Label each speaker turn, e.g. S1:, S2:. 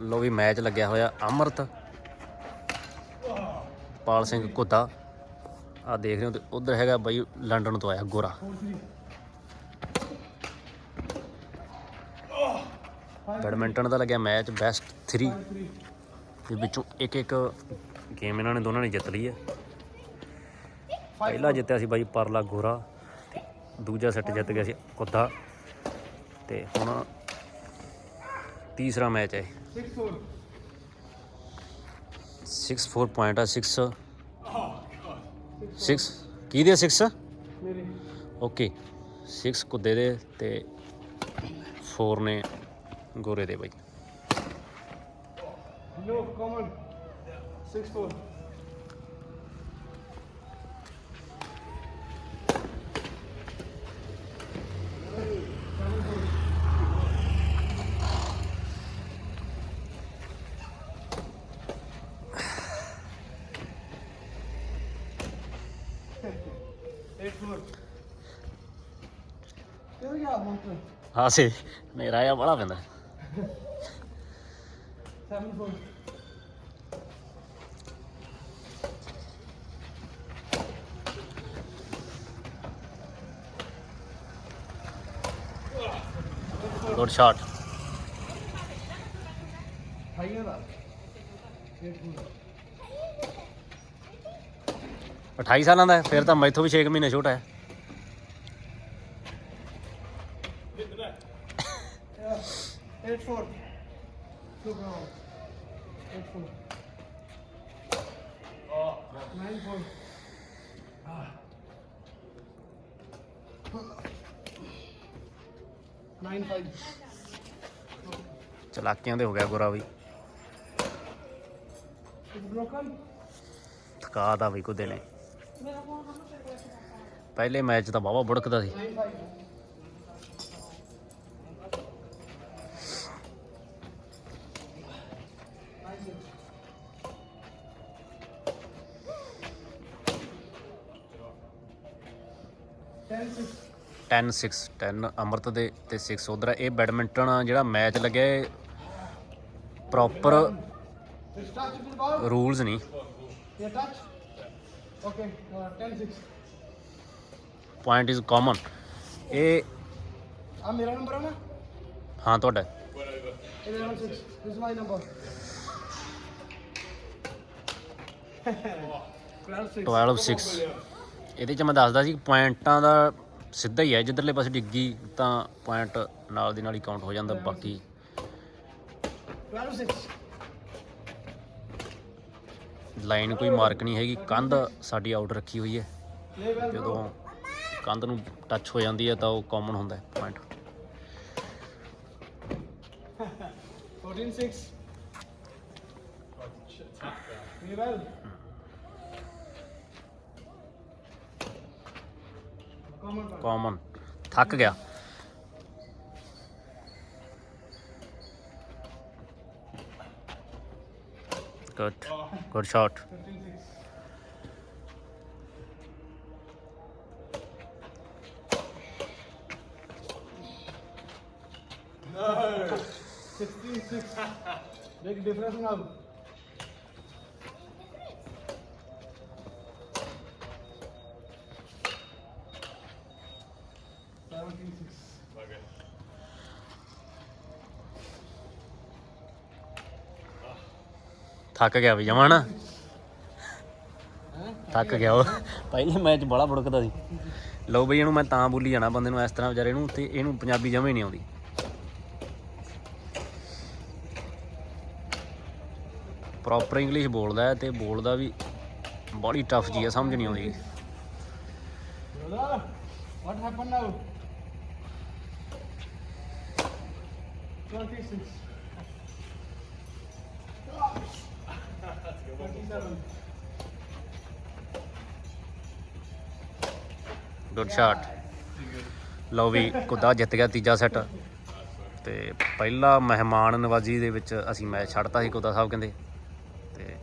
S1: ਲੋ ਵੀ match ਲੱਗਿਆ ਹੋਇਆ, ਅਮਰਤ। ਪਾਲ ਸਿੰਘ ਘੁੱਦਾ। ਆ ਦੇਖ ਰਹੇ ਹੋ ਤੇ ਉਧਰ ਹੈਗਾ ਬਾਈ ਲੰਡਨ ਤੋਂ ਆਇਆ ਗੋਰਾ। ਬੈਡਮਿੰਟਨ ਦਾ ਲੱਗਿਆ ਮੈਚ ਬੈਸਟ 3 ਦੇ ਵਿੱਚੋਂ ਇੱਕ ਇੱਕ ਗੇਮ ਇਹਨਾਂ ਨੇ ਦੋਨਾਂ ਨੇ ਜਿੱਤ ਲਈ ਹੈ ਪਹਿਲਾ ਜਿੱਤਿਆ ਸੀ ਬਾਈ ਪਰਲਾ ਗੋਰਾ ਦੂਜਾ ਸੈੱਟ ਜਿੱਤ ਗਿਆ ਸੀ ਕੁੱਦਾ ਤੇ ਹੁਣ ਤੀਸਰਾ ਮੈਚ ਹੈ 6-4 ਪੁਆਇੰਟ ਆ 6 6 ਕੀ ਦੇ 6
S2: ਮੇਰੇ
S1: ਓਕੇ 6 ਕੁੱਦੇ ਦੇ ਤੇ 4 ਨੇ ਗੋਰੇ ਦੇ ਬਾਈ
S2: No, ਕਿਉਂ ਗਿਆ ਮੰਤਰ
S1: ਹਾਂ ਸੇ ਮੇਰਾ ਆ ਬੜਾ ਪੈਂਦਾ
S2: Seven four.
S1: ਗੁੱਡ ਸ਼ਾਟ
S2: ਭਾਈਆਂ ਦਾ Eight four.
S1: 28 ਸਾਲਾਂ ਦਾ ਹੈ, ਫਿਰ ਤਾਂ ਮੈਥੋਂ ਵੀ 6 ਮਹੀਨੇ ਛੋਟਾ ਹੈ. ਚਲਾਕੀਆਂ ਦੇ ਹੋ ਗਿਆ ਗੋਰਾ ਵੀ. ਥਕਾ ਦਾ ਵੀ ਕੁੱਦੇ ਨੇ ਪਹਿਲੇ ਮੈਚ ਤਾਂ ਵਾਵਾ ਬੁੜਕਦਾ ਸੀ ਟੈਨ 6 10 ਅਮਰਤ ਦੇ ਤੇ 6 ਉਧਰ ਇਹ ਬੈਡਮਿੰਟਨ ਜਿਹੜਾ ਮੈਚ ਲੱਗਿਆ ਪ੍ਰੋਪਰ ਰੂਲਸ ਨਹੀਂ
S2: Okay. Uh.
S1: Point is common ਇਹ
S2: ਆ ਮੇਰਾ ਨੰਬਰ ਹੈ ਨਾ
S1: ਹਾਂ ਤੁਹਾਡਾ
S2: 11 6 this is my number. 12 6
S1: 12 6 ਇਹਦੇ ਚ ਮੈਂ ਦੱਸਦਾ ਸੀ ਪੁਆਇੰਟਾਂ ਦਾ ਸਿੱਧਾ ਹੀ ਹੈ। ਜਿੱਧਰਲੇ ਪਾਸੇ ਡਿੱਗੀ ਤਾਂ ਪੁਆਇੰਟ ਨਾਲ ਦੀ ਨਾਲ ਹੀ ਕਾਊਂਟ ਹੋ ਜਾਂਦਾ। ਬਾਕੀ
S2: 12 6
S1: ਲਾਈਨ ਕੋਈ ਮਾਰਕ ਨਹੀਂ ਹੈਗੀ। ਕੰਧ ਸਾਡੀ ਆਊਟ ਰੱਖੀ ਹੋਈ ਹੈ। ਜਦੋਂ ਕੰਧ ਨੂੰ ਟੱਚ ਹੋ ਜਾਂਦੀ ਹੈ ਤਾਂ ਉਹ ਕਾਮਨ ਹੁੰਦਾ ਹੈ। ਪੁਆਇੰਟ
S2: 14 6 ਲੈ ਵੈਲ ਕਮਨ
S1: ਕਾਮਨ ਥੱਕ ਗਿਆ। Good good shot
S2: 15 6 16 6 big difference now Seventeen six.
S1: ਥੱਕ ਗਿਆ ਵੀ ਜਮਾ ਨਾ। ਥੱਕ ਗਿਆ ਉਹ। ਪਹਿਲੇ ਮੈਚ ਬੜਾ ਬੜਕਦਾ ਸੀ। ਲਓ ਬਈ ਇਹਨੂੰ ਮੈਂ ਤਾਂ ਬੋਲੀ ਜਾਣਾ ਬੰਦੇ ਨੂੰ ਇਸ ਤਰ੍ਹਾਂ ਵਿਚਾਰੇ ਨੂੰ, ਤੇ ਇਹਨੂੰ ਪੰਜਾਬੀ ਜਮੇ ਨਹੀਂ ਆਉਂਦੀ। ਪ੍ਰੋਪਰ ਇੰਗਲਿਸ਼ ਬੋਲਦਾ ਹੈ ਤੇ ਬੋਲਦਾ ਵੀ ਬੜੀ ਟਫ ਜੀ ਆ ਸਮਝ ਨਹੀਂ ਆਉਂਦੀ।
S2: What happen now 26
S1: good shot ਲਓ ਵੀ ਕੁੱਦਾ ਜਿੱਤ ਗਿਆ ਤੀਜਾ ਸੈੱਟ ਤੇ ਪਹਿਲਾ ਮਹਿਮਾਨ ਨਵਾਜ਼ੀ ਦੇ ਵਿੱਚ ਅਸੀਂ ਮੈਚ ਛੱਡਤਾ ਸੀ ਕੁੱਦਾ ਸਾਹਿਬ ਕਹਿੰਦੇ। ਤੇ